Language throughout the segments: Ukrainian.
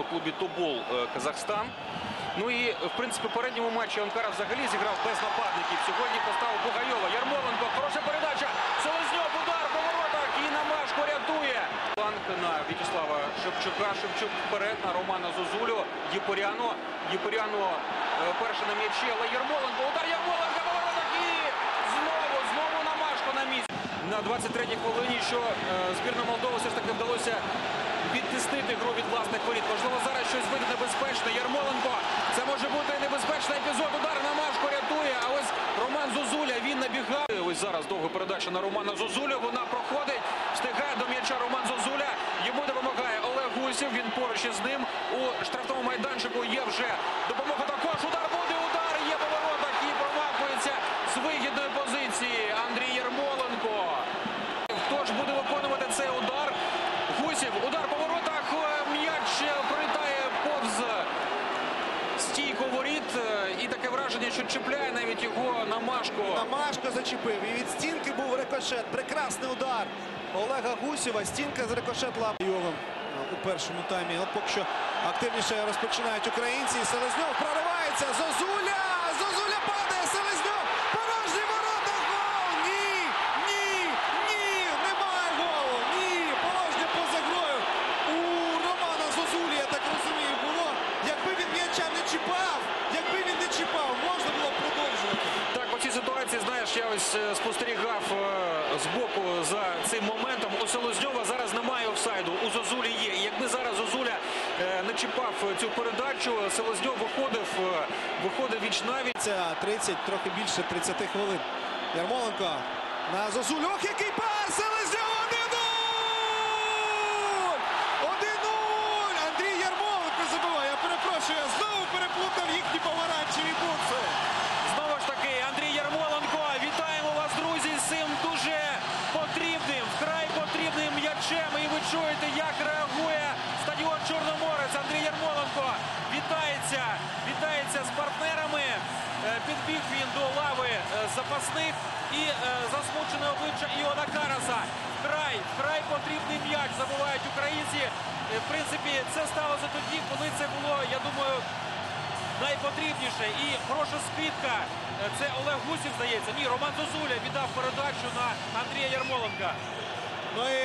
у клубі Тобол е, Казахстан. Ну і в принципі в попередньому матчі Анкара взагалі зіграв без нападників. Сьогодні поставив Бугайова. Ярмоленко, хороша передача. Селезньов, удар по воротах і Намашко рятує. Фланг на В'ячеслава Шевчука. Шевчук вперед на Романа Зозулю. Єпоряно. Єпоряно е, перший на м'ячі, але Ярмоленко. Удар Ярмоленка по і знову, знову Намашко на місці. На 23-й хвилині, що е, збірна Молдови все ж таки вдалося відтиснити гру від власних воріт. Можливо, зараз щось вийде небезпечне. Ярмоленко. Це може бути небезпечний епізод. Удар на Машко рятує. А ось Роман Зозуля. Він набігає. Ось зараз довга передача на Романа Зозулю. Вона проходить. Встигає до м'яча Роман Зозуля. Йому допомагає Олег Гусів. Він поруч із ним. У штрафному майданчику є вже допомога також. Удар буде. Удар є по воротах і промахується з вигідної позиції Андрій Ярмоленко. Хто ж буде виконувати цей удар? Гусів, удар по воротах, е, м'яч е, пролітає повз стійку воріт. е, І таке враження, що чіпляє навіть його на Машку. Намашко зачепив. І від стінки був рикошет. Прекрасний удар Олега Гусєва. Стінка з рикошет лапйовим у першому таймі. От поки що активніше розпочинають українці. Селезньов проривається. Зозуля падає! Селезньов! Порожні ворота! Гол! Ні! Ні! Ні! Немає голу! Ні! Порожня поза грою! У Романа Зозулі, я так розумію, було. Якби він м'яча не чіпав, якби він не чіпав, можна було б продовжувати. Так, по цій я ось е, спостерігав е, з боку за цим моментом. У Селезньова зараз немає офсайду, у Зозулі є. І якби зараз Зозуля е, не чіпав цю передачу, Селезньов виходив, виходив віч навіть. Це 30, трохи більше 30 хвилин. Ярмоленко на Зозулю. Ох, який пас! Селезньов 1-0! 1-0! Андрій Ярмоленко забиває. Я перепрошую, я знову переплутав їхні помаранчеві букви. Знову ж таки, Андрій Ярмоленко. Вітаємо вас, друзі, з цим дуже потрібним, вкрай потрібним м'ячем. І ви чуєте, як реагує стадіон Чорноморець. Андрій Ярмоленко вітається, вітається з партнерами. Е, Підбіг він до лави е, запасних і е, засмучене обличчя Іона Караса. Вкрай, вкрай потрібний м'яч забувають українці. В принципі, це сталося тоді, коли це було, я думаю, найпотрібніше. І хороша. Е, Це Олег Гусів, здається. Ні, Роман Зозуля віддав передачу на Андрія Ярмоленка. Ну і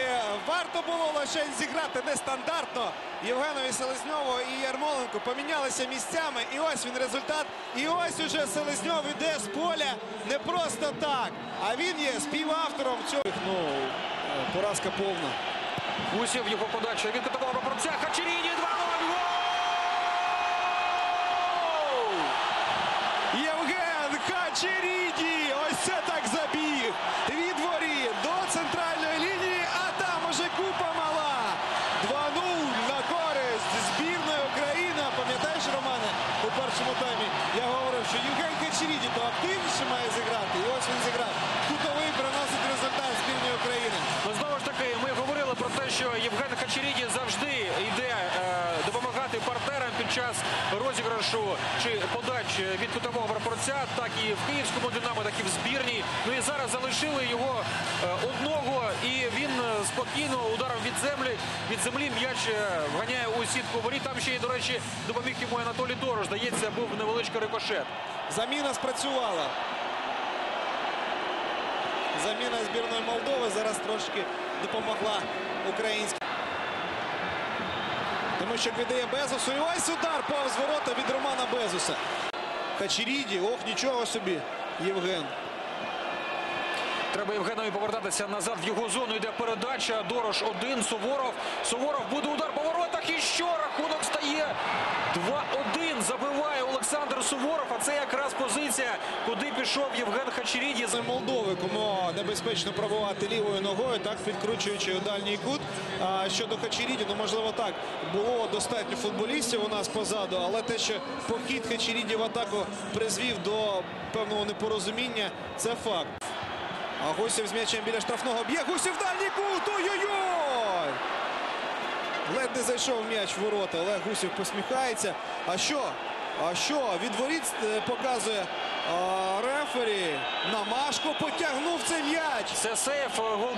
варто було лише зіграти нестандартно. Євгенові Селезньову і Ярмоленко помінялися місцями. І ось він результат. І ось уже Селезньов іде з поля не просто так. А він є співавтором цього. Ну, поразка повна. Гусів його подача від кутового прапорця. Хачеріні 2-0. Гол! Євген Хачеріді! Ось це так забіг! Від воріт до центральної лінії, а там уже купа мала. 2-0 на користь збірної України. Пам'ятаєш, Романе, у першому таймі я говорив, що Євген Хачеріді що має зіграти. І ось він зіграв. Кутовий приносить результат збірної України. Ну, знову ж таки, ми говорили про те, що Євген Хачеріді завжди партнерам під час розіграшу чи подач від кутового прапорця, так і в київському динамо, так і в збірній. Ну і зараз залишили його е, одного, і він е, спокійно ударом від землі від землі м'яч е, вганяє у сітку воріт. Там ще й, до речі, допоміг йому Анатолій Дорож. Здається, був невеличкий рикошет. Заміна спрацювала. Заміна збірної Молдови зараз трошки допомогла українській. Тому що віддає Безусу. І ось удар повз ворота від Романа Безуса. Хачеріді, ох, нічого собі, Євген. Треба Євгенові повертатися назад в його зону. Йде передача. Дорош один. Суворов. Суворов буде удар по воротах. І що? Рахунок стає 2-1. Забиває Олександр Суворов. А це якраз позиція, куди пішов Євген Хачеріді. З Молдови, кому небезпечно пробувати лівою ногою, так підкручуючи у дальній кут. А щодо Хачеріді, ну можливо так, було достатньо футболістів у нас позаду, але те, що похід Хачеріді в атаку призвів до певного непорозуміння, це факт. А Гусів з м'ячем біля штрафного б'є. Гусів дальній кут! Ой-ой-ой! Ледь не зайшов м'яч в ворота. Олег Гусів посміхається. А що? А що? Відворіт е, показує рефері. Намашко потягнув цей м'яч. Це сейф. Гол